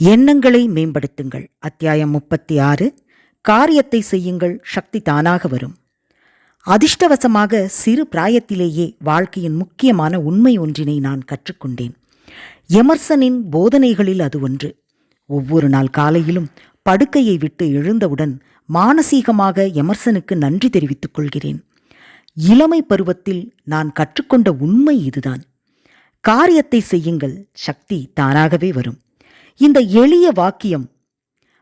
எண்ணங்களை மேம்படுத்துங்கள். அத்தியாயம் முப்பத்தி ஆறு காரியத்தை செய்யுங்கள் சக்தி தானாக வரும். அதிர்ஷ்டவசமாக சிறு பிராயத்திலேயே வாழ்க்கையின் முக்கியமான உண்மை ஒன்றினை நான் கற்றுக்கொண்டேன். எமர்சனின் போதனைகளில் அது ஒன்று. ஒவ்வொரு நாள் காலையிலும் படுக்கையை விட்டு எழுந்தவுடன் மானசீகமாக எமர்சனுக்கு நன்றி தெரிவித்துக் கொள்கிறேன். இளமை பருவத்தில் நான் கற்றுக்கொண்ட உண்மை இதுதான். காரியத்தை செய்யுங்கள் சக்தி தானாகவே வரும். இந்த எளிய வாக்கியம்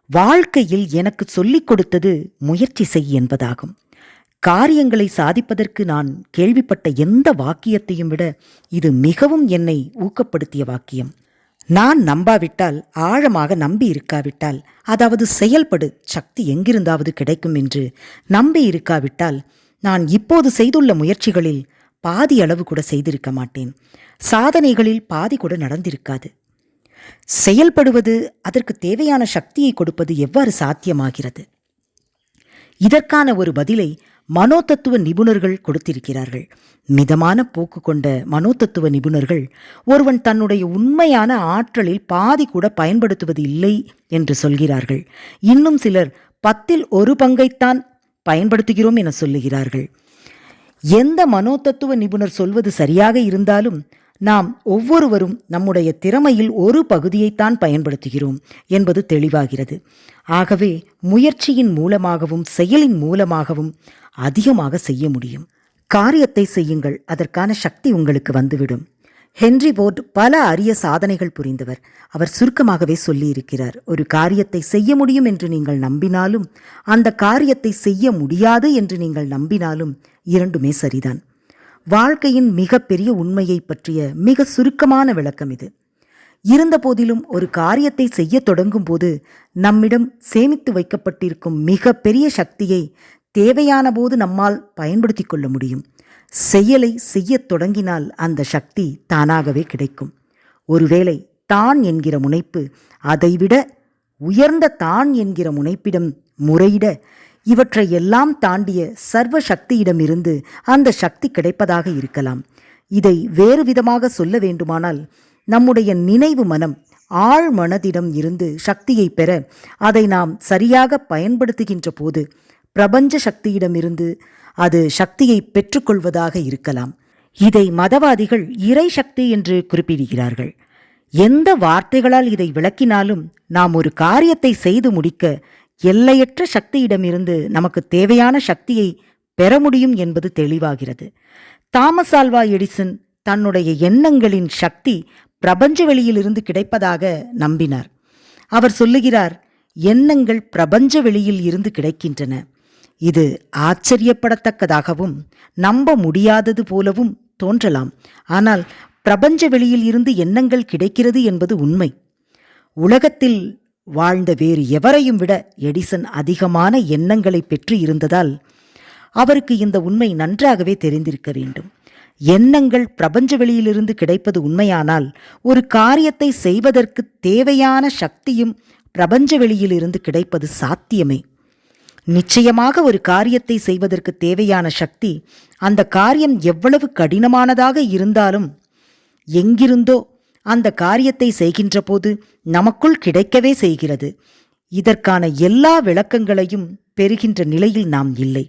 வாழ்க்கையில் எனக்கு சொல்லிக் கொடுத்தது முயற்சி செய் என்பதாகும். காரியங்களை சாதிப்பதற்கு நான் கேள்விப்பட்ட எந்த வாக்கியத்தையும் விட இது மிகவும் என்னை ஊக்கப்படுத்திய வாக்கியம். நான் நம்பாவிட்டால் ஆழமாக நம்பி இருக்காவிட்டால் அதாவது செயல்படு சக்தி எங்கிருந்தாவது கிடைக்கும் என்று நம்பி இருக்காவிட்டால் நான் இப்போது செய்துள்ள முயற்சிகளில் பாதி அளவு கூட செய்திருக்க மாட்டேன். சாதனைகளில் பாதி கூட நடந்திருக்காது. செயல்படுவது அதற்கு தேவையான சக்தியை கொடுப்பது எவ்வாறு சாத்தியமாகிறது? இதற்கான ஒரு பதிலை மனோதத்துவ நிபுணர்கள் கொடுத்திருக்கிறார்கள். மிதமான போக்கு கொண்ட மனோதத்துவ நிபுணர்கள் ஒருவன் தன்னுடைய உண்மையான ஆற்றலில் பாதி கூட பயன்படுத்துவது இல்லை என்று சொல்கிறார்கள். இன்னும் சிலர் பத்தில் ஒரு பங்கைத்தான் பயன்படுத்துகிறோம் என சொல்லுகிறார்கள். எந்த மனோதத்துவ நிபுணர் சொல்வது சரியாக இருந்தாலும் நாம் ஒவ்வொருவரும் நம்முடைய திறமையில் ஒரு பகுதியைத்தான் பயன்படுத்துகிறோம் என்பது தெளிவாகிறது. ஆகவே முயற்சியின் மூலமாகவும் செயலின் மூலமாகவும் அதிகமாக செய்ய முடியும். காரியத்தை செய்யுங்கள் அதற்கான சக்தி உங்களுக்கு வந்துவிடும். ஹென்றி போர்ட் பல அரிய சாதனைகள் புரிந்தவர். அவர் சுருக்கமாகவே சொல்லியிருக்கிறார் ஒரு காரியத்தை செய்ய முடியும் என்று நீங்கள் நம்பினாலும் அந்த காரியத்தை செய்ய முடியாது என்று நீங்கள் நம்பினாலும் இரண்டுமே சரிதான். வாழ்க்கையின் மிகப்பெரிய உண்மையை பற்றிய மிக சுருக்கமான விளக்கம் இது. இருந்தபோதிலும் ஒரு காரியத்தை செய்ய தொடங்கும் போது நம்மிடம் சேமித்து வைக்கப்பட்டிருக்கும் மிக பெரிய சக்தியை தேவையான போது நம்மால் பயன்படுத்தி கொள்ள முடியும். செயலை செய்யத் தொடங்கினால் அந்த சக்தி தானாகவே கிடைக்கும். ஒருவேளை தான் என்கிற முனைப்பு அதைவிட உயர்ந்த தான் என்கிற முனைப்பிடம் முறையிட இவற்றை எல்லாம் தாண்டிய சர்வ சக்தியிடமிருந்து அந்த சக்தி கிடைப்பதாக இருக்கலாம். இதை வேறு விதமாக சொல்ல வேண்டுமானால் நம்முடைய நினைவு மனம் ஆழ் மனதிடம் இருந்து சக்தியை பெற அதை நாம் சரியாக பயன்படுத்துகின்ற போது பிரபஞ்ச சக்தியிடமிருந்து அது சக்தியை பெற்றுக்கொள்வதாக இருக்கலாம். இதை மதவாதிகள் இறை சக்தி என்று குறிப்பிடுகிறார்கள். எந்த வார்த்தைகளால் இதை விளக்கினாலும் நாம் ஒரு காரியத்தை செய்து முடிக்க எல்லையற்ற சக்தியிடமிருந்து நமக்கு தேவையான சக்தியை பெற முடியும் என்பது தெளிவாகிறது. தாமஸ் ஆல்வா எடிசன் தன்னுடைய எண்ணங்களின் சக்தி பிரபஞ்ச வெளியிலிருந்து கிடைப்பதாக நம்பினார். அவர் சொல்லுகிறார் எண்ணங்கள் பிரபஞ்ச வெளியில் இருந்து கிடைக்கின்றன. இது ஆச்சரியப்படத்தக்கதாகவும் நம்ப முடியாதது போலவும் தோன்றலாம். ஆனால் பிரபஞ்ச வெளியில் இருந்து எண்ணங்கள் கிடைக்கிறது என்பது உண்மை. உலகத்தில் வாழ்ந்த வேறு எவரையும் விட எடிசன் அதிகமான எண்ணங்களை பெற்று இருந்ததால் அவருக்கு இந்த உண்மை நன்றாகவே தெரிந்திருக்க வேண்டும். எண்ணங்கள் பிரபஞ்ச வெளியிலிருந்து கிடைப்பது உண்மையானால் ஒரு காரியத்தை செய்வதற்கு தேவையான சக்தியும் பிரபஞ்ச வெளியிலிருந்து கிடைப்பது சாத்தியமே. நிச்சயமாக ஒரு காரியத்தை செய்வதற்கு தேவையான சக்தி அந்த காரியம் எவ்வளவு கடினமானதாக இருந்தாலும் எங்கிருந்தோ அந்த காரியத்தை செய்கின்ற போது நமக்குள் கிடைக்கவே செய்கிறது. இதற்கான எல்லா விளக்கங்களையும் பெறுகின்ற நிலையில் நாம் இல்லை.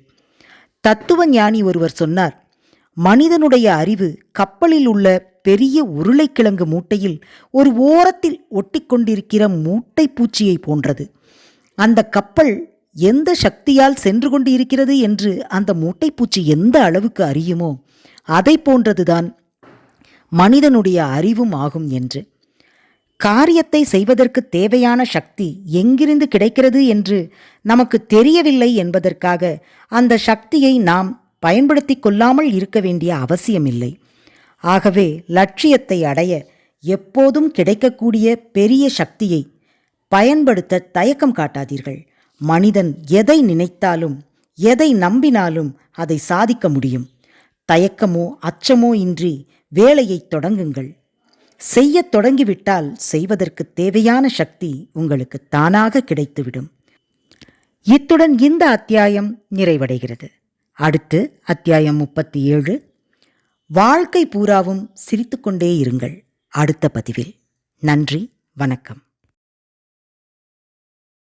தத்துவ ஞானி ஒருவர் சொன்னார் மனிதனுடைய அறிவு கப்பலில் உள்ள பெரிய உருளைக்கிழங்கு மூட்டையில் ஒரு ஓரத்தில் ஒட்டிக்கொண்டிருக்கிற மூட்டை பூச்சியை போன்றது. அந்த கப்பல் எந்த சக்தியால் சென்று கொண்டு இருக்கிறது என்று அந்த மூட்டைப்பூச்சி எந்த அளவுக்கு அறியுமோ அதை போன்றதுதான் மனிதனுடைய அறிவும் ஆகும் என்று. காரியத்தை செய்வதற்கு தேவையான சக்தி எங்கிருந்து கிடைக்கிறது என்று நமக்கு தெரியவில்லை என்பதற்காக அந்த சக்தியை நாம் பயன்படுத்தி கொள்ளாமல் இருக்க வேண்டிய அவசியமில்லை. ஆகவே லட்சியத்தை அடைய எப்போதும் கிடைக்கக்கூடிய பெரிய சக்தியை பயன்படுத்த தயக்கம் காட்டாதீர்கள். மனிதன் எதை நினைத்தாலும் எதை நம்பினாலும் அதை சாதிக்க முடியும். தயக்கமோ அச்சமோ இன்றி வேலையை தொடங்குங்கள். செய்யத் தொடங்கிவிட்டால் செய்வதற்கு தேவையான சக்தி உங்களுக்கு தானாக கிடைத்துவிடும். இத்துடன் இந்த அத்தியாயம் நிறைவடைகிறது. அடுத்து அத்தியாயம் முப்பத்தி ஏழு வாழ்க்கை பூராவும் சிரித்துக்கொண்டே இருங்கள். அடுத்த பதிவில். நன்றி வணக்கம்.